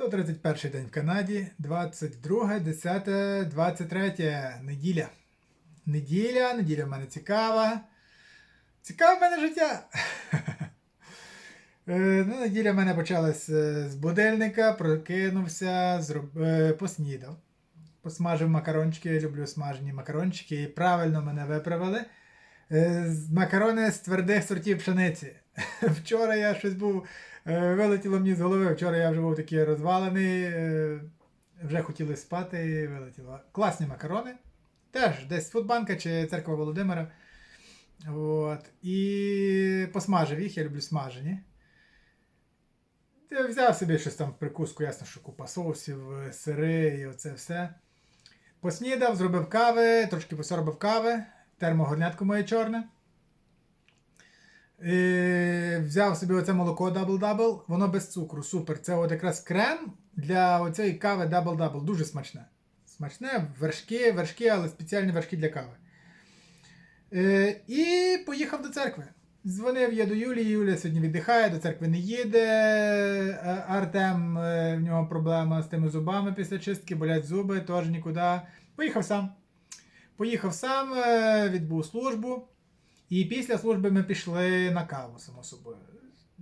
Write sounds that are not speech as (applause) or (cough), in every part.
131 день в Канаді, 22, 10, 23 неділя. Неділя, неділя в мене цікава. Цікаве в мене життя. (laughs) Е, Ну, неділя в мене почалась е, з будильника, прокинувся, зроб... е, поснідав. Посмажив макарончики, люблю смажені макарончики, і правильно мене виправили. Е, Макарони з твердих сортів пшениці. (laughs) Вчора я щось був, е, вилетіло мені з голови. Вчора я вже був такий розвалений, е, вже хотіли спати і вилетіло. Класні макарони. Теж десь з Фудбанка чи церква Володимира. От. І посмажив їх, я люблю смажені. Я взяв собі щось там в прикуску, ясно, що купа соусів, сири і оце все. Поснідав, зробив кави, трошки посоробив кави, термогорнятко моє чорне. І взяв собі оце молоко Double-Double, воно без цукру, супер. Це от якраз крем для оцієї кави Double-Double. Дуже смачне. Смачне, вершки, вершки, але спеціальні вершки для кави. Е, і поїхав до церкви. Дзвонив я до Юлії, Юлія сьогодні віддихає, до церкви не їде. Е, Артем, е, в нього проблема з тими зубами після чистки, болять зуби, теж нікуди. Поїхав сам. Поїхав сам, е, відбув службу. І після служби ми пішли на каву, само собою.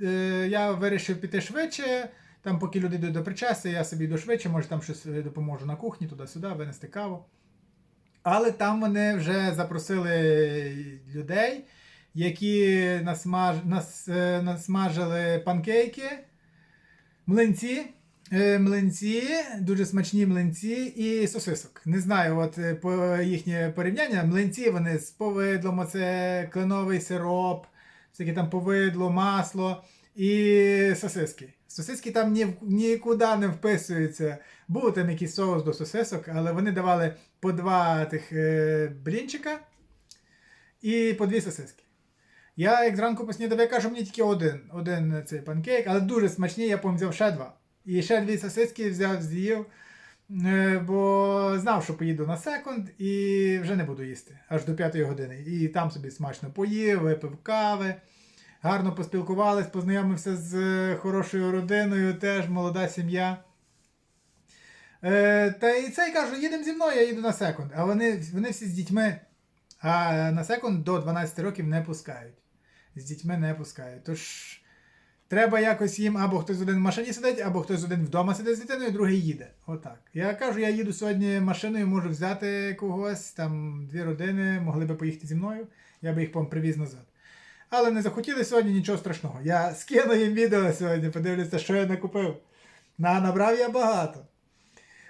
Е, Я вирішив піти швидше. Там, поки люди йдуть до причастя, я собі йду швидше, може там щось е, допоможу на кухні, туди-сюди, винести каву. Але там вони вже запросили людей, які насмаж... нас... насмажили панкейки, млинці. Е, Млинці, дуже смачні млинці і сосисок. Не знаю, от е, по їхнє порівняння. Млинці вони з повидлом, оце кленовий сироп, всяке там повидло, масло і сосиски. Сосиски там ні, нікуди не вписуються. Був там якийсь соус до сосисок, але вони давали по два тих е, блінчика і по дві сосиски. Я як зранку поснідав, я кажу, мені тільки один, один цей панкейк, але дуже смачні, я взяв ще два. І ще дві сосиски взяв, з'їв, е, бо знав, що поїду на секунд і вже не буду їсти аж до п'ятої години. І там собі смачно поїв, випив кави, гарно поспілкувались, познайомився з е, хорошою родиною, теж молода сім'я. Е, та і цей кажу, їдемо зі мною, я їду на секунд. А вони, вони всі з дітьми, а на секунд до 12 років не пускають. З дітьми не пускають. Тож треба якось їм або хтось один в машині сидить, або хтось один вдома сидить з дитиною, другий їде. Отак. Я кажу, я їду сьогодні машиною, можу взяти когось, там дві родини, могли би поїхати зі мною, я би їх потім привіз назад. Але не захотіли сьогодні нічого страшного. Я (laughs) скину їм відео сьогодні, подивлюся, що я накупив. На, набрав я багато.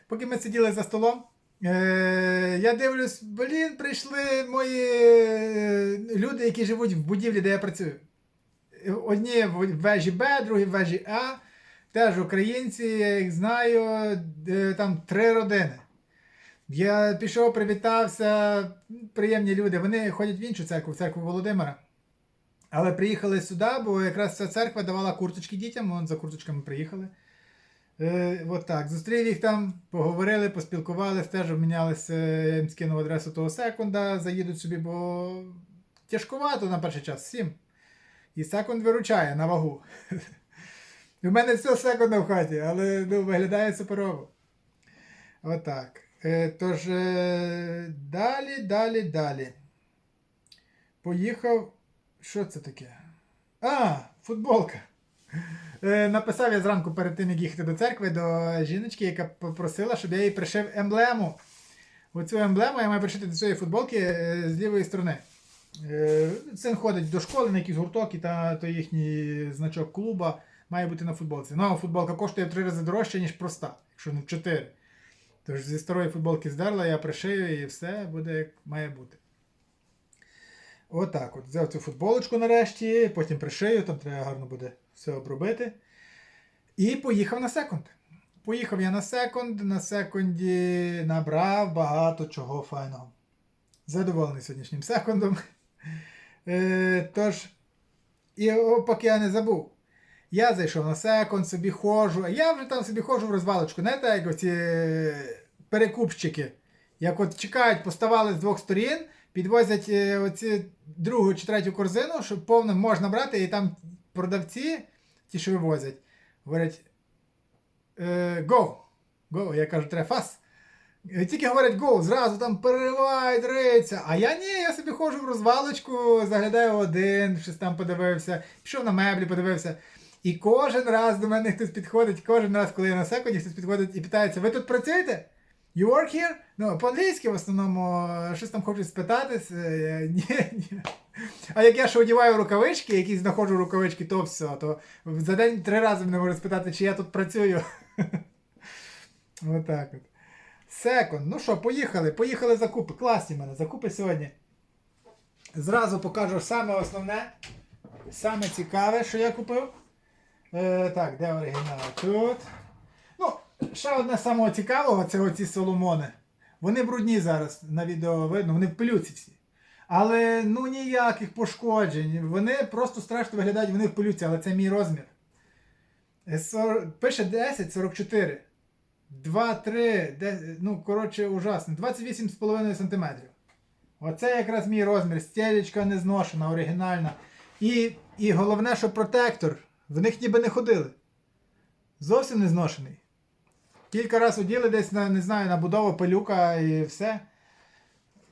Поки ми сиділи за столом, е, я дивлюсь, блін, прийшли мої е, люди, які живуть в будівлі, де я працюю. Одні вежі Б, другі в вежі А. Теж українці, я їх знаю, е, там три родини. Я пішов, привітався, приємні люди. Вони ходять в іншу церкву, в церкву Володимира. Але приїхали сюди, бо якраз ця церква давала курточки дітям, вон за курточками приїхали. Е, от так. Зустрів їх там, поговорили, поспілкувалися, теж обмінялися, я їм скинув адресу того секунда, заїдуть собі, бо тяжкувато на перший час всім. І секунд виручає на вагу. (laughs) У мене все секунда в хаті, але ну, виглядає суперово. Отак. Е, тож, е, далі, далі, далі. Поїхав. Що це таке? А, футболка. Е, написав я зранку перед тим, як їхати до церкви, до жіночки, яка попросила, щоб я їй пришив емблему. Оцю емблему я маю пришити до цієї футболки з лівої сторони. Е, Син ходить до школи на якийсь гурток, і та, то їхній значок клуба має бути на футболці. Нова футболка коштує в три рази дорожче, ніж проста, якщо не в чотири. Тож зі старої футболки здерла, я пришию і все буде як має бути. Отак от. Взяв цю футболочку нарешті, потім пришию, там треба гарно буде все обробити. І поїхав на секунд. Поїхав я на секунд, на секунді набрав багато чого файного. Задоволений сьогоднішнім секундом. Е, тож, і поки я не забув. Я зайшов на секунд, собі ходжу, а я вже там собі ходжу в розвалочку. Знаєте, як оці е, перекупщики, як от чекають, поставали з двох сторін, підвозять е, оці другу чи третю корзину, щоб повно можна брати, і там продавці, ті, що вивозять, говорять. е, go. Go, я кажу, треба фас. Е, Тільки говорять go, зразу там переривають, риються. А я ні, я собі ходжу в розвалочку, заглядаю один, щось там подивився, пішов на меблі, подивився. І кожен раз до мене хтось підходить, кожен раз, коли я на секунді, хтось підходить і питається: ви тут працюєте? You work here? Ну, по-англійськи в основному е, щось там хочуть спитатись. е, (laughs) Ні, ні. А як я ще одіваю рукавички, якісь знаходжу рукавички, то все, то за день три рази мене можуть спитати, чи я тут працюю. (laughs) Отак от. Секунд. Ну що, поїхали. Поїхали закупи. Класні мене закупи сьогодні. Зразу покажу саме основне, саме цікаве, що я купив. Е, так, де оригінал? Тут. Ну, ще одне самого цікавого це оці соломони. Вони брудні зараз на відео видно, вони в пилюці всі. Але ну ніяких пошкоджень. Вони просто страшно виглядають, вони в пилюці, але це мій розмір. Е, сор- Пише 10, 44. 2, 3, ну, коротше, ужасно. 28,5 см. Оце якраз мій розмір. Стелечка не зношена, оригінальна. І, і головне, що протектор. В них ніби не ходили. Зовсім не зношений. Кілька разів оділи десь на, не знаю, на будову пилюка і все.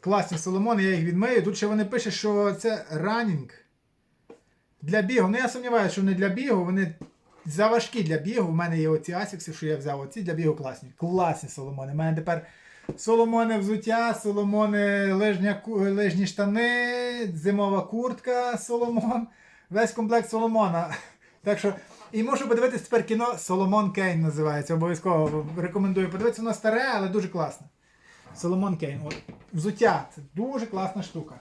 Класні соломони, я їх відмию. Тут ще вони пишуть, що це ранінг. Для бігу. Ну я сумніваюся, що не для бігу, вони заважкі для бігу. У мене є оці асікси, що я взяв. Оці для бігу класні. Класні соломони. У мене тепер соломони взуття, соломони лижня, лижні штани, зимова куртка Соломон. Весь комплект Соломона. Так що, і можу подивитись тепер кіно Соломон Кейн називається. Обов'язково рекомендую подивитися. Воно старе, але дуже класне. Соломон Кейн. От, взуття. Це дуже класна штука.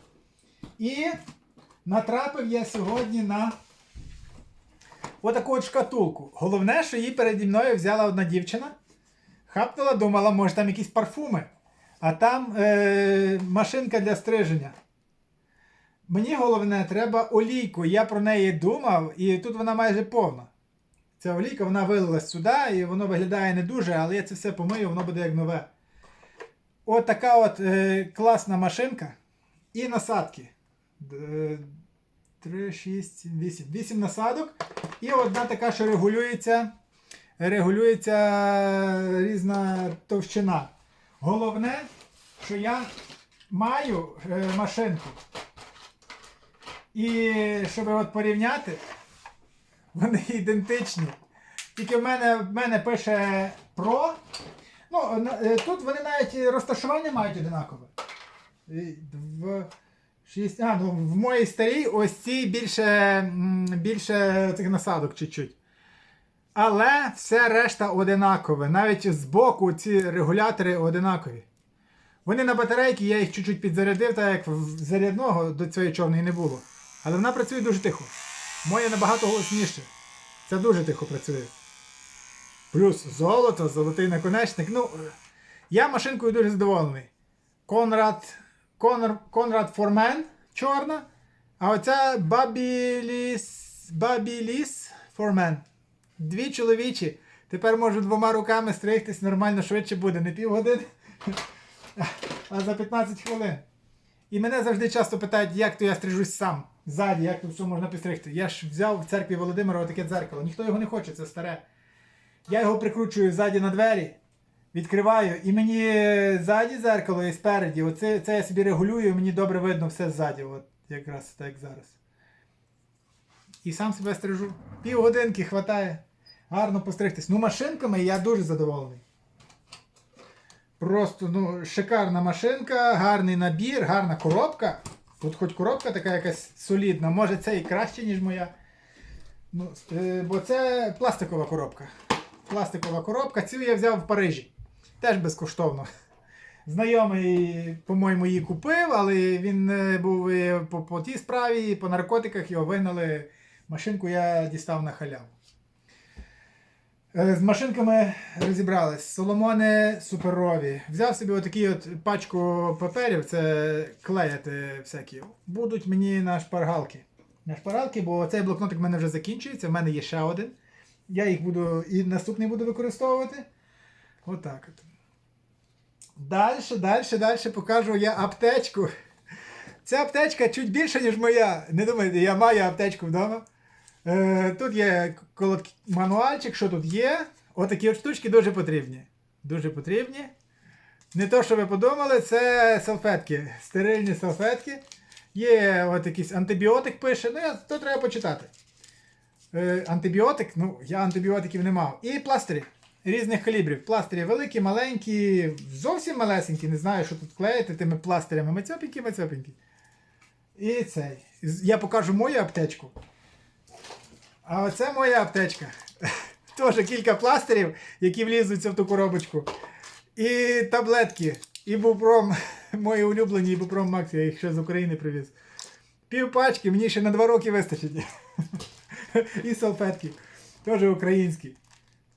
І натрапив я сьогодні на отаку от шкатулку. Головне, що її переді мною взяла одна дівчина. Хапнула, думала, може там якісь парфуми. А там е, машинка для стриження. Мені головне, треба олійку. Я про неї думав, і тут вона майже повна. Ця олійка вона вилилась сюди, і воно виглядає не дуже, але я це все помию, воно буде як нове. От така от е, класна машинка. І насадки. 3, 6, 7, 8. 8 насадок. І одна така, що регулюється. Регулюється різна товщина. Головне, що я маю е, машинку. І щоб от порівняти, вони ідентичні. Тільки в мене, в мене пише Pro. Ну, е, тут вони навіть розташування мають одинакове. І В, 6, а, ну, в моїй старій ось ці більше, більше цих насадок чуть-чуть. Але все решта одинакове. Навіть збоку ці регулятори одинакові. Вони на батарейки, я їх чуть-чуть підзарядив, так як зарядного до цієї човної не було. Але вона працює дуже тихо. Моє набагато голосніше. Це дуже тихо працює. Плюс золото, золотий наконечник. Ну, я машинкою дуже задоволений. Конрад, Конр, Конрад Формен чорна. А оця Бабіліс, Бабіліс Формен. Дві чоловічі. Тепер можу двома руками стригтись, нормально швидше буде. Не півгодини, (laughs) а за 15 хвилин. І мене завжди часто питають, як то я стрижусь сам. Ззаді, як то все можна підстригти. Я ж взяв в церкві Володимира таке дзеркало. Ніхто його не хоче, це старе. Я його прикручую ззаді на двері, відкриваю, і мені ззаді дзеркало і спереді. Оце це я собі регулюю, і мені добре видно все ззаді, от якраз так зараз. І сам себе стрижу. Півгодинки хватає. Гарно постригтись. Ну, машинками я дуже задоволений. Просто ну, шикарна машинка, гарний набір, гарна коробка. Тут хоч коробка така якась солідна, може це і краще, ніж моя. Ну, е, бо це пластикова коробка. Пластикова коробка. Цю я взяв в Парижі. Теж безкоштовно. Знайомий, по-моєму, її купив, але він е, був по, по тій справі, і по наркотиках його вигнали. Машинку я дістав на халяву. Е, З машинками розібрались. Соломони суперові. Взяв собі отакі от пачку паперів, це клеяти всякі. Будуть мені на шпаргалки. На шпаргалки, бо цей блокнотик в мене вже закінчується, в мене є ще один. Я їх буду і наступний буду використовувати. Отак от. Далі, далі, далі покажу я аптечку. Ця аптечка чуть більша, ніж моя. Не думайте, я маю аптечку вдома. Е, тут є мануальчик, що тут є. Отакі от штучки дуже потрібні. Дуже потрібні. Не то, що ви подумали, це салфетки. Стерильні салфетки. Є от якийсь антибіотик пише, ну то треба почитати. Е, антибіотик, ну, я антибіотиків не мав. І пластирі різних калібрів. Пластирі великі, маленькі, зовсім малесенькі, не знаю, що тут клеїти тими пластирями. Мацьопінькі, мацьопінькі. І цей. Я покажу мою аптечку. А оце моя аптечка. (laughs) Теж кілька пластирів, які влізуться в ту коробочку. І таблетки. Ібупром, (laughs) мої улюблені Ібупром Макс, я їх ще з України привіз. Пів пачки, мені ще на два роки вистачить. (laughs) І салфетки. Теж українські.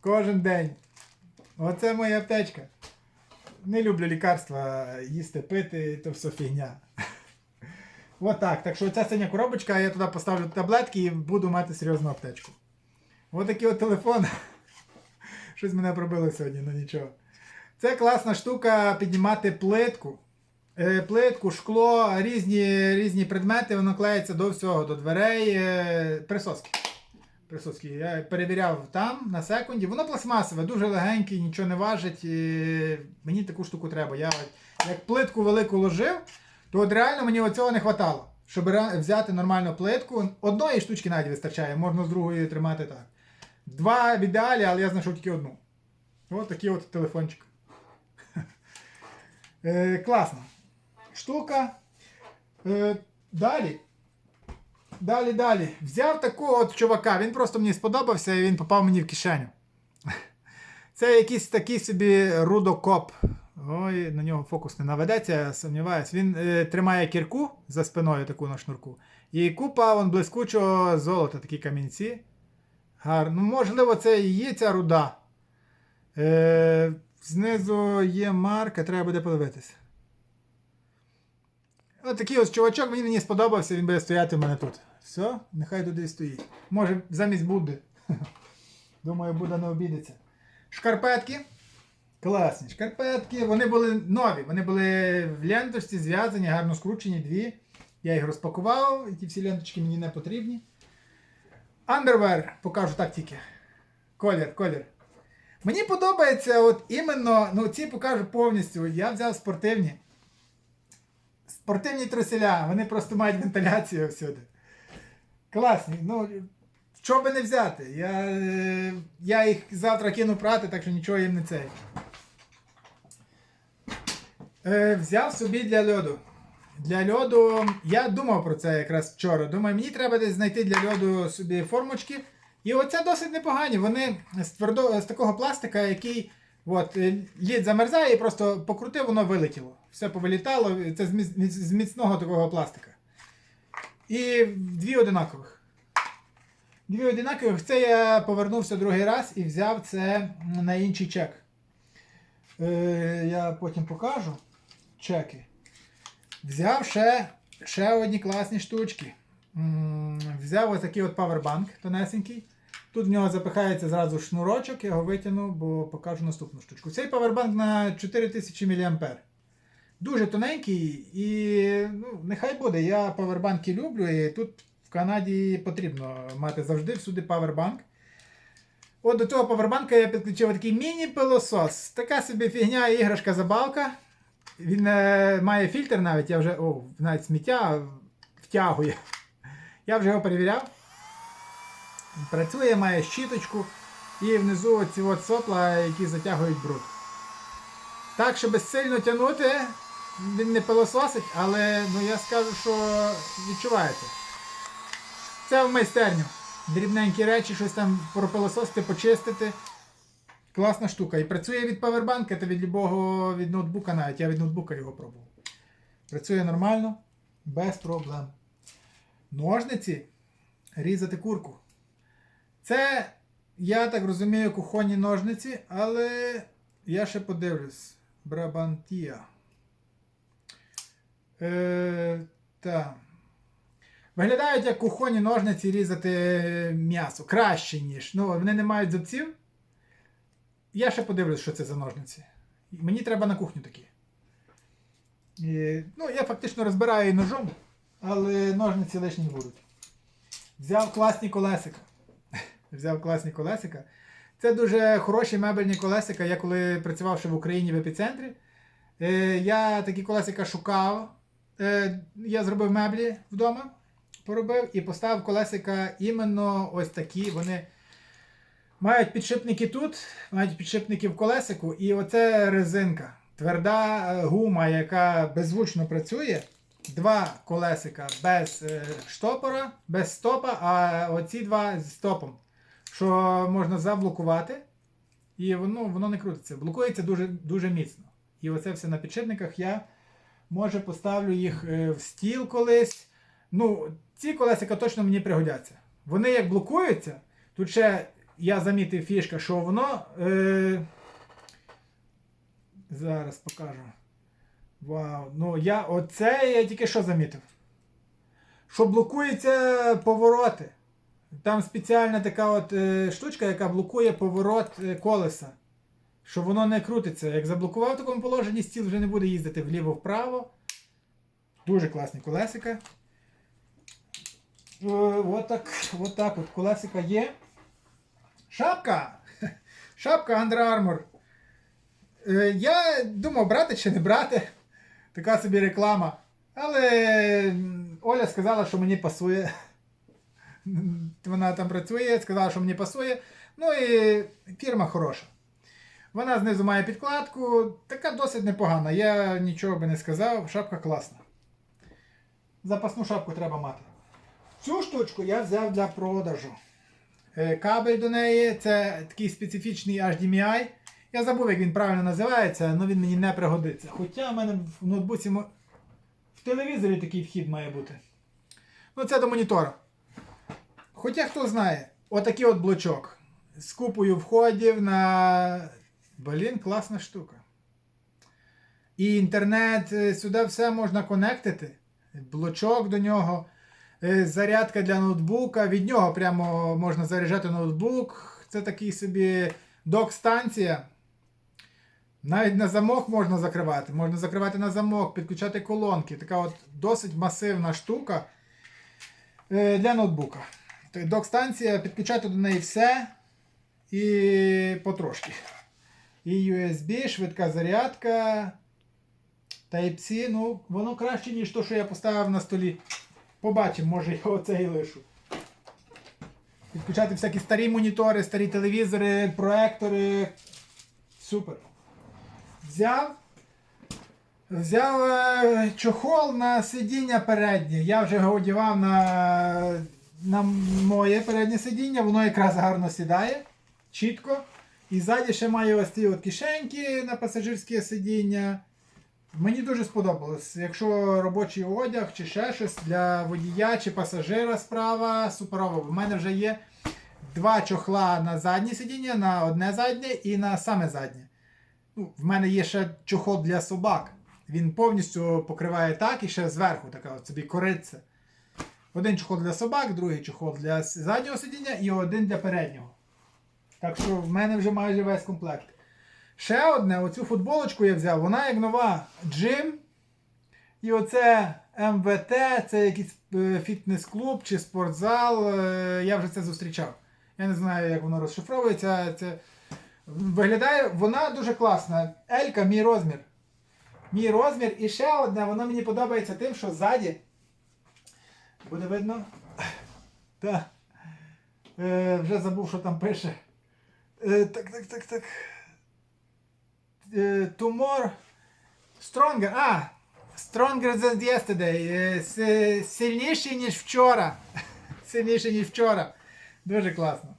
Кожен день. Оце моя аптечка. Не люблю лікарства їсти, пити, то все фігня. (laughs) Отак. Так що ця синя коробочка, я туди поставлю таблетки і буду мати серйозну аптечку. Отакий от телефон. (laughs) Щось мене пробило сьогодні, ну нічого. Це класна штука піднімати плитку. Е, Плитку, шкло, різні, різні предмети, воно клеїться до всього, до дверей. е, Присоски. Присоски. Я перевіряв там, на секунді. Воно пластмасове, дуже легеньке, нічого не важить. і Мені таку штуку треба. Я як плитку велику ложив, то от реально мені цього не вистачало. Щоб взяти нормальну плитку. Одної штучки навіть вистачає, можна з другої тримати так. Два в ідеалі, але я знайшов тільки одну. Ось такий от телефончик. (laughs) Е, класна штука. Е, далі. Далі, далі. Взяв такого от чувака, він просто мені сподобався і він попав мені в кишеню. (laughs) Це якийсь такий собі рудокоп. Ой, на нього фокус не наведеться, я сумніваюсь. Він е, тримає кірку за спиною таку на шнурку. І купа вон блискучого золота, такі камінці. Гарно. Ну, можливо, це і є ця руда. Е, знизу є марка, треба буде подивитися. Ось такий ось чувачок, він мені сподобався, він буде стояти в мене тут. Все, нехай туди стоїть. Може, замість Будди. (laughs) Думаю, Будда не обідеться. Шкарпетки. Класні шкарпетки. Вони були нові, вони були в ленточці зв'язані, гарно скручені дві. Я їх розпакував, і ті всі ленточки мені не потрібні. Underwear, покажу так тільки. Колір, колір. Мені подобається, от іменно, ну ці покажу повністю. Я взяв спортивні. Спортивні труселя, вони просто мають вентиляцію всюди. Класні. Ну, що би не взяти? Я, е, я їх завтра кину прати, так що нічого їм не цей. Е, взяв собі для льоду. Для льоду. Я думав про це якраз вчора. Думаю, мені треба десь знайти для льоду собі формочки. І оце досить непогані. Вони з, твердо, з такого пластика, який от, е, лід замерзає і просто покрутив, воно вилетіло. Все повилітало. Це з міцного такого пластика. І дві одинакових. Дві одинакових. Це я повернувся другий раз і взяв це на інший чек. Е, я потім покажу чеки. Взяв ще, ще одні класні штучки. Взяв ось такий от павербанк тонесенький. Тут в нього запихається зразу шнурочок, я його витягну, бо покажу наступну штучку. Цей павербанк на 4000 мА. Дуже тоненький і ну, нехай буде. Я павербанки люблю, і тут в Канаді потрібно мати завжди всюди павербанк. От до цього павербанка я підключив такий міні-пилосос. Така собі фігня, іграшка забавка. Він е, має фільтр навіть, я вже о, навіть сміття втягує. Я вже його перевіряв. Працює, має щіточку і внизу ці от сопла, які затягують бруд. Так, щоб сильно тягнути, не пилососить, але ну, я скажу, що відчувається. Це в майстерню. Дрібненькі речі, щось там пропилососити, почистити. Класна штука. І працює від павербанка та від любого від ноутбука навіть. Я від ноутбука його пробував. Працює нормально, без проблем. Ножниці різати курку. Це, я так розумію, кухонні ножниці, але я ще подивлюсь. Брабантія. Е, та. Виглядають як кухонні ножниці різати м'ясо. Краще, ніж. Ну, вони не мають зубців. Я ще подивлюсь, що це за ножниці. Мені треба на кухню такі. І, ну, я фактично розбираю і ножом, але ножниці лишні будуть. Взяв класні колесика. (laughs) Взяв класні колесика. Це дуже хороші мебельні колесика. Я коли працював ще в Україні в епіцентрі, е, я такі колесика шукав. Е, я зробив меблі вдома, поробив і поставив колесика іменно ось такі. Вони мають підшипники тут, мають підшипники в колесику, і оце резинка. Тверда е, гума, яка беззвучно працює. Два колесика без е, штопора, без стопа, а оці два з стопом. Що можна заблокувати, і воно, воно не крутиться. Блокується дуже, дуже міцно. І оце все на підшипниках я може поставлю їх е, в стіл колись. Ну, ці колесика точно мені пригодяться. Вони як блокуються, тут ще я замітив фішка, що воно. Е... Зараз покажу. Вау. Ну, я оце я тільки що замітив. Що блокуються повороти. Там спеціальна така от е, штучка, яка блокує поворот е, колеса. Що воно не крутиться. Як заблокував в такому положенні, стіл вже не буде їздити вліво-вправо. Дуже класні колесика. Е, Отак, отак от колесика є. Шапка! (laughs) Шапка Under Armour. Е, Я думав, брати чи не брати. Така собі реклама. Але Оля сказала, що мені пасує. (laughs) Вона там працює, сказала, що мені пасує. Ну і фірма хороша. Вона знизу має підкладку, така досить непогана. Я нічого би не сказав, шапка класна. Запасну шапку треба мати. Цю штучку я взяв для продажу. Е, Кабель до неї це такий специфічний HDMI. Я забув, як він правильно називається, але він мені не пригодиться. Хоча в мене в ноутбуці в телевізорі такий вхід має бути. Ну, це до монітора. Хоча хто знає, отакий от блочок. З купою входів на. Блін, класна штука. І інтернет, е, сюди все можна конектити. Блочок до нього. Е, Зарядка для ноутбука. Від нього прямо можна заряджати ноутбук. Це такий собі док-станція. Навіть на замок можна закривати. Можна закривати на замок, підключати колонки. Така от досить масивна штука е, для ноутбука. Док-станція, підключати до неї все і потрошки. І USB, швидка зарядка. Type-C, ну, воно краще, ніж то, що я поставив на столі. Побачимо, може я оце і лишу. Підключати всякі старі монітори, старі телевізори, проектори. Супер. Взяв. Взяв е, чохол на сидіння переднє. Я вже його одягав на, на моє переднє сидіння, воно якраз гарно сідає, чітко. І ззаді ще має ось ці от кишеньки на пасажирське сидіння. Мені дуже сподобалось. Якщо робочий одяг чи ще щось для водія чи пасажира справа, суперово. У мене вже є два чохла на заднє сидіння, на одне заднє і на саме заднє. Ну, в мене є ще чохол для собак. Він повністю покриває так і ще зверху така от собі кориця. Один чохол для собак, другий чохол для заднього сидіння і один для переднього. Так що в мене вже майже весь комплект. Ще одне, оцю футболочку я взяв, вона як нова джим. І оце МВТ, це якийсь е, фітнес-клуб чи спортзал. е, Я вже це зустрічав. Я не знаю, як воно розшифровується. Це... Виглядає, вона дуже класна. Елька, мій розмір. Мій розмір. І ще одне, воно мені подобається тим, що ззаді. Буде видно? (laughs) Так. Е, вже забув, що там пише. Е, так, так, так, так. Е, Tomorrow. Stronger. А! Stronger than yesterday. Е, Сильніший, ніж вчора. (laughs) Сильніший, ніж вчора. Дуже класно.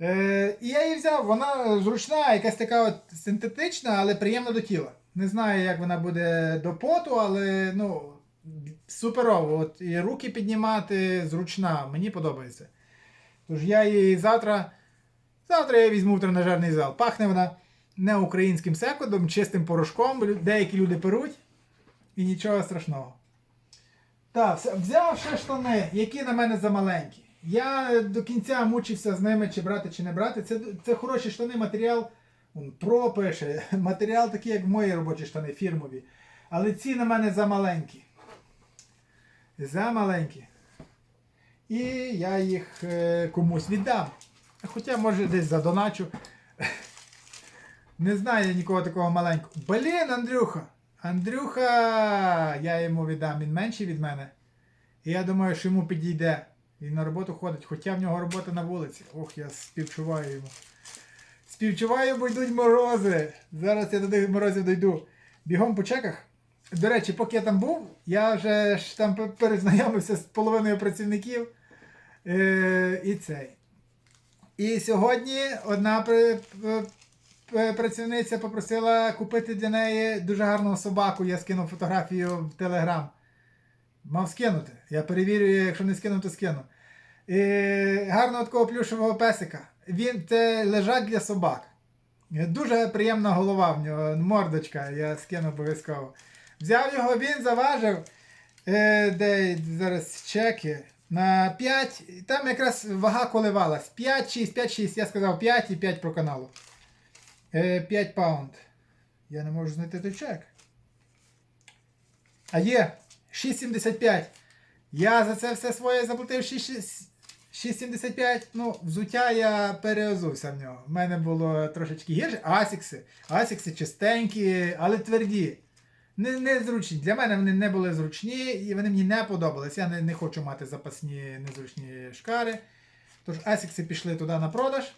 Е, і я її взяв, вона зручна, якась така от синтетична, але приємна до тіла. Не знаю, як вона буде до поту, але ну, суперово. От, і руки піднімати зручна, мені подобається. Тож я її завтра. Завтра я візьму в тренажерний зал. Пахне вона не українським секундом, чистим порошком. Деякі люди перуть. І нічого страшного. Так, взяв ще штани, які на мене замаленькі. Я до кінця мучився з ними, чи брати, чи не брати. Це, це хороші штани, матеріал. Он, Про пише, (laughs) матеріал такий, як мої робочі штани, фірмові. Але ці на мене замаленькі. Замаленькі. І я їх е, комусь віддам. Хоча, може, десь задоначу. Не знаю нікого такого маленького. Блін, Андрюха! Андрюха! Я йому віддам, він менший від мене. І я думаю, що йому підійде. Він на роботу ходить, хоча в нього робота на вулиці. Ох, я співчуваю йому. Співчуваю, бо йдуть морози. Зараз я до тих морозів дойду. Бігом по чеках. До речі, поки я там був, я вже ж там перезнайомився з половиною працівників. Е, і цей. І сьогодні одна п- п- працівниця попросила купити для неї дуже гарну собаку. Я скинув фотографію в Телеграм. Мав скинути. Я перевірю, якщо не скину, то скину. І гарного такого плюшевого песика. Він це лежак для собак. Дуже приємна голова в нього, мордочка, я скину обов'язково. Взяв його, він заважив. Е, де зараз чеки. На 5. Там якраз вага коливалась. 5, 6, 5, 6. Я сказав 5 і 5 про каналу. Е, 5 паунд. Я не можу знайти той чек. А є 6,75. Я за це все своє заплатив 6,75. Ну, взуття я переозувся в нього. В мене було трошечки гірше. Асікси. Асікси чистенькі, але тверді. Не, не зручні. Для мене вони не були зручні і вони мені не подобались. Я не, не хочу мати запасні незручні шкари. Тож асікси пішли туди на продаж.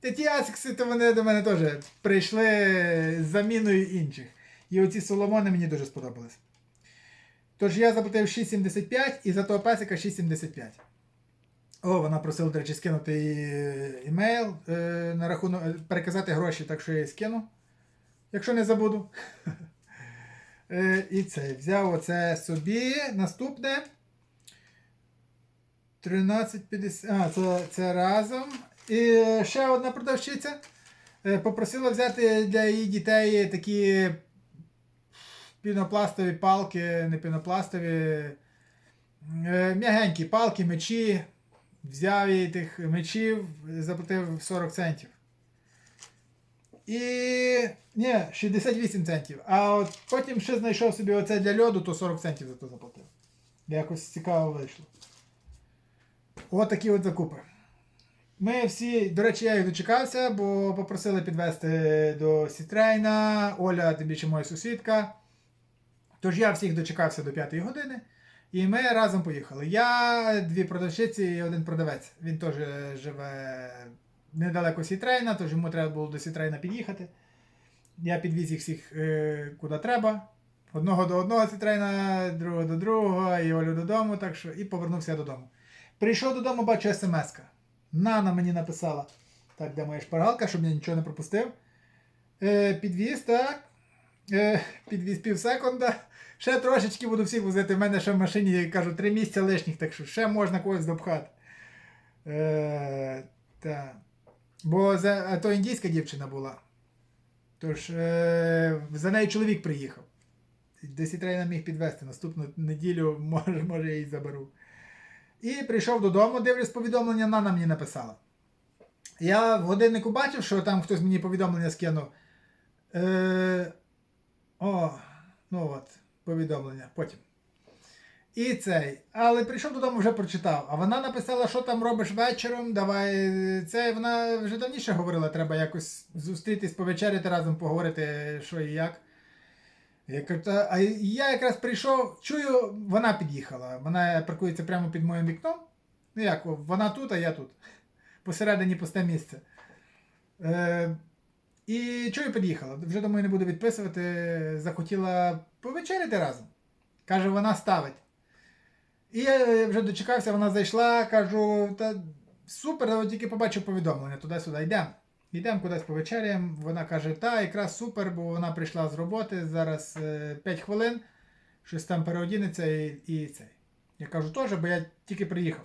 Та ті асікси, то вони до мене теж прийшли з заміною інших. І оці соломони мені дуже сподобались. Тож я заплатив 6,75 і за того песика 6,75. О, вона просила, до речі, скинути імейл е, на рахунок е, переказати гроші, так що я їй скину. Якщо не забуду. (laughs) Е, і це, взяв оце собі. Наступне. 13,50. А, це, це разом. І ще одна продавщиця е, попросила взяти для її дітей такі пінопластові палки, не пінопластові. е, М'ягенькі палки, мечі. Взяв їй тих мечів, заплатив 40 центів. І. Ні, 68 центів. А от потім ще знайшов собі оце для льоду, то 40 центів за то заплатив. Якось цікаво вийшло. От такі от закупи. Ми всі, до речі, я їх дочекався, бо попросили підвезти до Сітрейна. Оля, тим більше моя сусідка. Тож я всіх дочекався до 5 години. І ми разом поїхали. Я, дві продавчиці і один продавець. Він теж живе недалеко Сітрейна, тож йому треба було до Сітрейна під'їхати. Я підвіз їх всіх е, куди треба. Одного до одного Сітрейна, другого до другого, і Олю додому, так що і повернувся додому. Прийшов додому, бачу смс-ка. Нана мені написала. Так, де моя шпаргалка, щоб я нічого не пропустив. Е, підвіз, так. Е, підвіз пів секунда. Ще трошечки буду всіх возити. В мене ще в машині, кажу, три місця лишніх, так що ще можна когось допхати. Е, та. Бо за, то індійська дівчина була. Тож е, за нею чоловік приїхав. Десь і міг підвезти. Наступну неділю, (laughs) може, може, я її заберу. І прийшов додому, дивлюсь повідомлення, Нана мені написала. Я в годиннику бачив, що там хтось мені повідомлення скинув. Е, о, ну от, повідомлення, потім. І цей. Але прийшов додому, вже прочитав. А вона написала, що там робиш вечором. Давай це. Вона вже давніше говорила, треба якось зустрітись, повечеряти разом, поговорити, що і як. Я кажу, «Та- а я якраз прийшов, чую, вона під'їхала. Вона паркується прямо під моїм вікном. Ну як, вона тут, а я тут. Посередині пусте місце. Е, і чую, під'їхала. Вже думаю, не буду відписувати. Захотіла повечеряти разом. Каже, вона ставить. І я вже дочекався, вона зайшла, кажу, та супер, але тільки побачив повідомлення, туди-сюди йдемо. Йдемо кудись повечеряємо. Вона каже, та, якраз супер, бо вона прийшла з роботи, зараз е, 5 хвилин, щось там переодінеться і, і цей. Я кажу, теж, бо я тільки приїхав.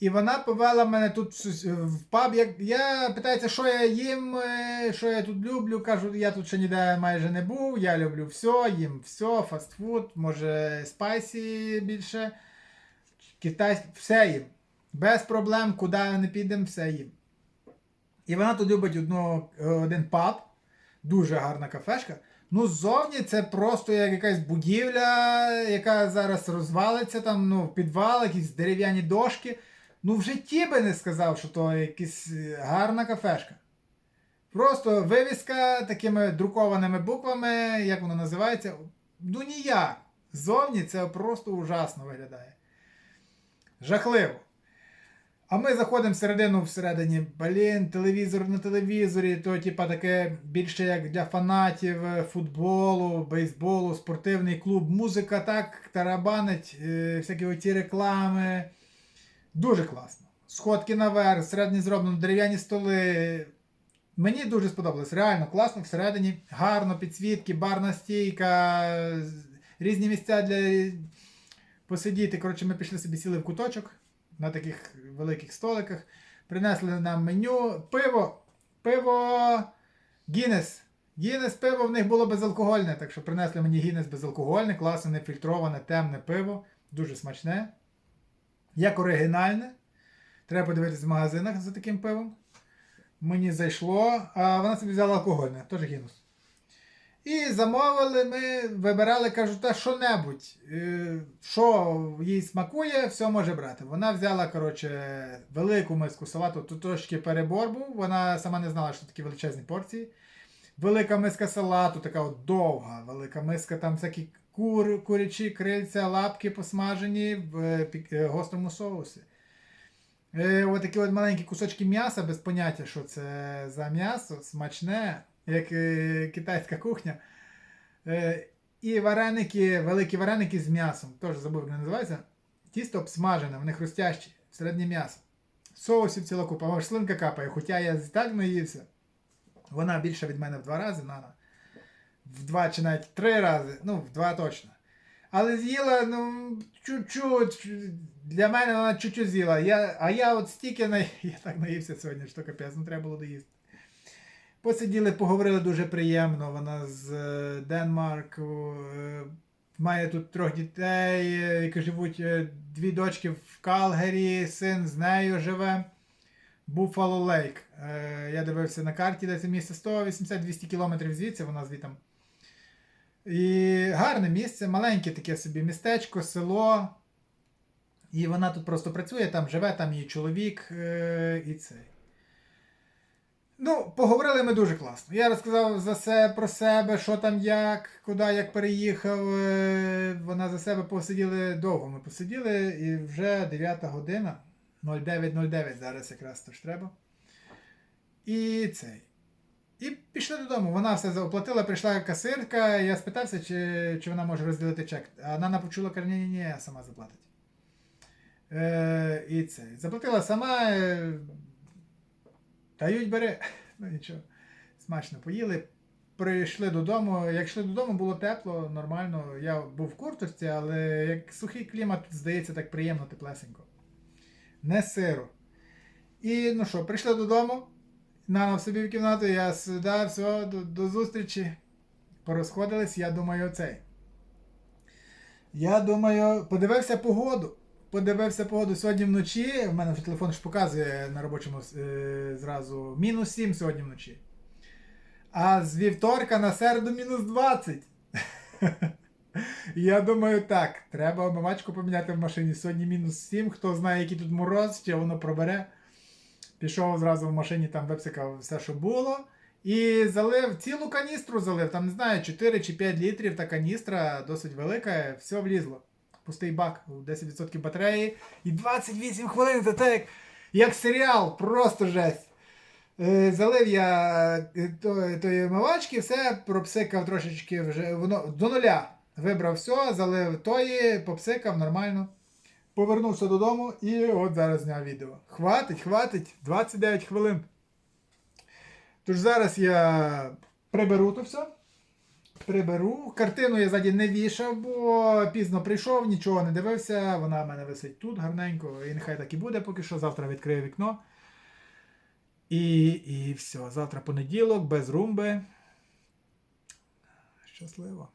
І вона повела мене тут в паб. Я, я питається, що я їм, е, що я тут люблю. Кажу, я тут ще ніде майже не був, я люблю все, їм все, фастфуд, може спайсі більше. Китай, все їм. Без проблем, куди не підемо, все їм. І вона тут любить одну, один паб, дуже гарна кафешка. Ну, ззовні це просто як якась будівля, яка зараз розвалиться, там, ну, підвал, якісь дерев'яні дошки. Ну, в житті би не сказав, що то якась е, гарна кафешка. Просто вивіска такими друкованими буквами, як воно називається, ну ніяк. Зовні це просто ужасно виглядає. Жахливо. А ми заходимо всередину всередині, блін, телевізор на телевізорі, то типа таке більше як для фанатів е, футболу, бейсболу, спортивний клуб, музика так тарабанить, е, всякі оті реклами. Дуже класно. Сходки наверх, всередині зроблено дерев'яні столи. Мені дуже сподобалось. Реально класно всередині. Гарно, підсвітки, барна стійка, різні місця для посидіти. Коротше, ми пішли собі сіли в куточок на таких великих столиках. Принесли нам меню. Пиво. Пиво Гіннес. Гіннес пиво в них було безалкогольне, так що принесли мені Гіннес безалкогольне, класне, нефільтроване, темне пиво. Дуже смачне. Як оригінальне. Треба подивитись в магазинах за таким пивом. Мені зайшло, а вона собі взяла алкогольне, теж гінус. І замовили ми, вибирали, кажу, та що-небудь, е, що їй смакує, все може брати. Вона взяла, коротше, велику миску салату, тут трошки перебор був, вона сама не знала, що такі величезні порції. Велика миска салату, така от довга, велика миска, там всякі кур, курячі крильця, лапки посмажені в е, е, гострому соусі. Е, от такі от маленькі кусочки м'яса, без поняття, що це за м'ясо, смачне, як китайська кухня. І вареники, великі вареники з м'ясом. Теж забув, як вони називаються. Тісто обсмажене, вони хрустящі, всередині м'ясо. Соусів ціла купа, аж слинка капає, хоча я так наївся. Вона більша від мене в два рази, Нана. В два чи навіть три рази, ну, в два точно. Але з'їла, ну, чуть-чуть. Для мене вона чуть-чуть з'їла. Я, а я от стільки на... (laughs) я так наївся сьогодні, що капець, ну треба було доїсти. Посиділи, поговорили дуже приємно. Вона з е, Денмарку. е, Має тут трьох дітей, е, які живуть дві дочки в Калгарі, син з нею живе. Буффало Лейк. Я дивився на карті, де це місце 180-200 кілометрів звідси, вона звітом. І гарне місце, маленьке таке собі містечко, село. І вона тут просто працює, там живе, там її чоловік е, і цей. Ну, поговорили ми дуже класно. Я розказав за себе про себе, що там як, куди як переїхав. е, Вона за себе посиділи довго. Ми посиділи, і вже 9 година. 09.09 зараз якраз то ж треба. І цей. І пішли додому. Вона все оплатила, прийшла касирка, я спитався, чи, чи вона може розділити чек. А вона почула, каже, ні, ні, ні, сама заплатить. Е, і це. Заплатила сама. Е, дають бери. (laughs) Ну нічого. Смачно поїли. Прийшли додому. Як йшли додому, було тепло, нормально. Я був в курточці, але як сухий клімат, здається, так приємно, теплесенько. Не сиро. І ну що, прийшли додому. Нано в собі в кімнату, я сюди, все, до, до зустрічі. Порозходились, я думаю, цей. Я думаю, подивився погоду. Подивився погоду сьогодні вночі. В мене телефон ж показує на робочому е, зразу мінус 7 сьогодні вночі. А з вівторка на середу мінус 20. (laughs) Я думаю, так, треба омивачку поміняти в машині. Сьогодні мінус 7. Хто знає, який тут мороз, чи воно пробере. Пішов зразу в машині, там випсикав все, що було. І залив цілу каністру залив, там не знаю, 4 чи 5 літрів та каністра досить велика, все влізло. Пустий бак, 10% батареї. І 28 хвилин, це так як, як серіал, просто жесть. Е, залив я е, то- тої мивачки, все, пропсикав трошечки вже воно до нуля. Вибрав все, залив тої, попсикав нормально. Повернувся додому і от зараз зняв відео. Хватить, хватить, 29 хвилин. Тож зараз я приберу то все. Приберу. Картину я ззаді не вішав, бо пізно прийшов, нічого не дивився. Вона в мене висить тут гарненько. І нехай так і буде, поки що. Завтра відкрию вікно. І, і все. Завтра понеділок, без румби. Щасливо.